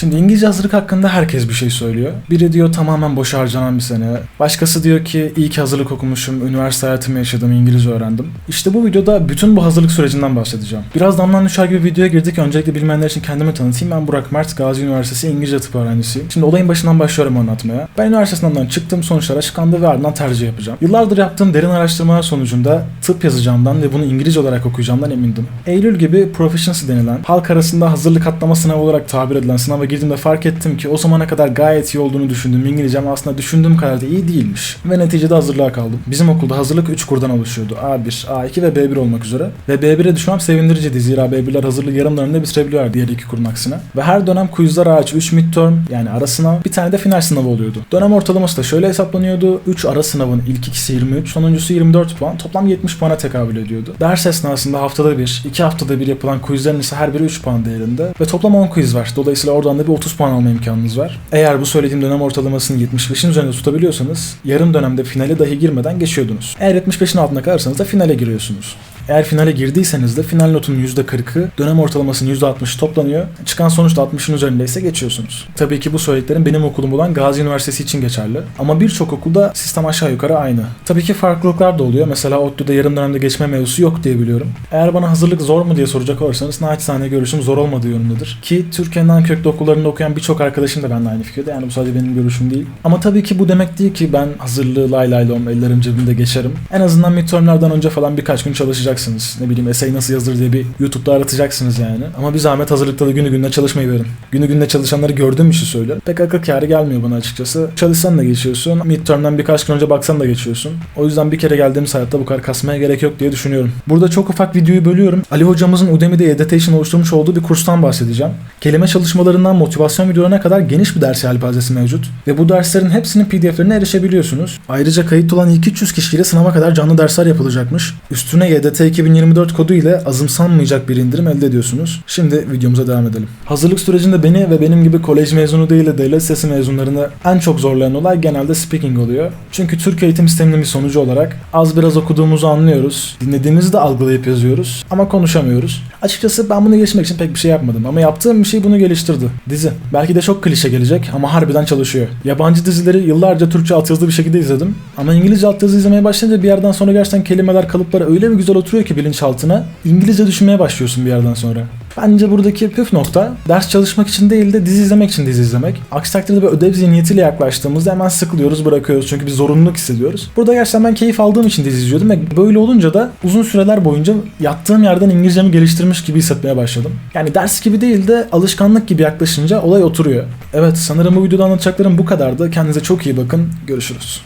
Şimdi İngilizce hazırlık hakkında herkes bir şey söylüyor. Biri diyor tamamen boş harcanan bir sene. Başkası diyor ki iyi ki hazırlık okumuşum, üniversite hayatımı yaşadım, İngilizce öğrendim. İşte bu videoda bütün bu hazırlık sürecinden bahsedeceğim. Biraz damdan düşer gibi videoya girdik. Öncelikle bilmeyenler için kendimi tanıtayım. Ben Burak Mert, Gazi Üniversitesi İngilizce tıp öğrencisiyim. Şimdi olayın başından başlıyorum anlatmaya. Ben üniversite sınavından çıktım, sonuçlar açıklandı ve ardından tercih yapacağım. Yıllardır yaptığım derin araştırmalar sonucunda tıp yazacağımdan ve bunu İngilizce olarak okuyacağımdan emindim. Eylül gibi proficiency denilen, halk arasında hazırlık atlama sınavı olarak tabir edilen sınava girdiğimde fark ettim ki o zamana kadar gayet iyi olduğunu düşündüğüm İngilizcem aslında düşündüğüm kadar da iyi değilmiş. Ve neticede hazırlığa kaldım. Bizim okulda hazırlık 3 kurdan oluşuyordu. A1, A2 ve B1 olmak üzere. Ve B1'e düşmem sevindiriciydi zira B1'ler hazırlığı yarım dönemde bitirebiliyorlar diğer iki kurun aksine. Ve her dönem quizler hariç 3 midterm yani ara sınav bir tane de final sınavı oluyordu. Dönem ortalaması da şöyle hesaplanıyordu. 3 ara sınavın ilk ikisi 23, sonuncusu 24 puan. Toplam 70 puana tekabül ediyordu. Ders esnasında haftada bir, 2 haftada bir yapılan quizlerin ise her biri 3 puan değerinde. Ve toplam 10 quiz var. Dolayısıyla oradan da bir 30 puan alma imkanınız var. Eğer bu söylediğim dönem ortalamasını 75'in üzerinde tutabiliyorsanız yarım dönemde finale dahi girmeden geçiyordunuz. Eğer 75'in altına kalırsanız da finale giriyorsunuz. Eğer finale girdiyseniz de final notunun %40'ı dönem ortalamasının %60'ı toplanıyor. Çıkan sonuç da 60'ın üzerindeyse geçiyorsunuz. Tabii ki bu söylediklerim benim okulum olan Gazi Üniversitesi için geçerli. Ama birçok okulda sistem aşağı yukarı aynı. Tabii ki farklılıklar da oluyor. Mesela ODTÜ'de yarım dönemde geçme mevzusu yok diye biliyorum. Eğer bana hazırlık zor mu diye soracak olursanız naçizane görüşüm zor olmadığı yönündedir. Ki Türkiye'nin en köklü okullarında okuyan birçok arkadaşım da benimle aynı fikirde. Yani bu sadece benim görüşüm değil. Ama tabii ki bu demek değil ki ben hazırlığı lay lay lom ellerim cebimde geçerim. En azından midtermlerden önce falan birkaç gün çalışacaksınız. Ne bileyim essay nasıl yazılır diye bir YouTube'da aratacaksınız yani. Ama bir zahmet hazırlıkta da günü gününe çalışmayı verin. Günü gününe çalışanları gördüğüm için söylüyorum. Pek akıl kârı gelmiyor bana açıkçası. Çalışsan da geçiyorsun. Midterm'den birkaç gün önce baksan da geçiyorsun. O yüzden bir kere geldiğimiz hayatta bu kadar kasmaya gerek yok diye düşünüyorum. Burada çok ufak videoyu bölüyorum. Ali hocamızın Udemy'de Editation oluşturmuş olduğu bir kurstan bahsedeceğim. Kelime çalışmalarından motivasyon videolarına kadar geniş bir ders yelpazesi mevcut. Ve bu derslerin hepsinin pdf'lerine erişebiliyorsunuz. Ayrıca kayıt olan ilk 300 kişiyle sınava kadar canlı dersler yapılacakmış. Üstüne YDT 2024 kodu ile azımsanmayacak bir indirim elde ediyorsunuz. Şimdi videomuza devam edelim. Hazırlık sürecinde beni ve benim gibi kolej mezunu değil de devlet lisesi mezunlarını en çok zorlayan olay genelde speaking oluyor. Çünkü Türk eğitim sisteminin bir sonucu olarak az biraz okuduğumuzu anlıyoruz. Dinlediğimizi de algılayıp yazıyoruz ama konuşamıyoruz. Açıkçası ben bunu geliştirmek için pek bir şey yapmadım ama yaptığım bir şey bunu geliştirdi. Dizi. Belki de çok klişe gelecek ama harbiden çalışıyor. Yabancı dizileri yıllarca Türkçe altyazılı bir şekilde izledim. Ama İngilizce altyazı izlemeye başlayınca bir yerden sonra gerçekten kelimeler, kalıplar öyle bir güzel oturuyor ki bilinçaltına. İngilizce düşünmeye başlıyorsun bir yerden sonra. Bence buradaki püf nokta ders çalışmak için değil de dizi izlemek için dizi izlemek. Aksi takdirde bir ödev zihniyetiyle yaklaştığımızda hemen sıkılıyoruz bırakıyoruz çünkü bir zorunluluk hissediyoruz. Burada gerçekten ben keyif aldığım için dizi izliyordum ve böyle olunca da uzun süreler boyunca yattığım yerden İngilizcemi geliştirmiş gibi hissetmeye başladım. Yani ders gibi değil de alışkanlık gibi yaklaşınca olay oturuyor. Evet sanırım bu videoda anlatacaklarım bu kadardı. Kendinize çok iyi bakın. Görüşürüz.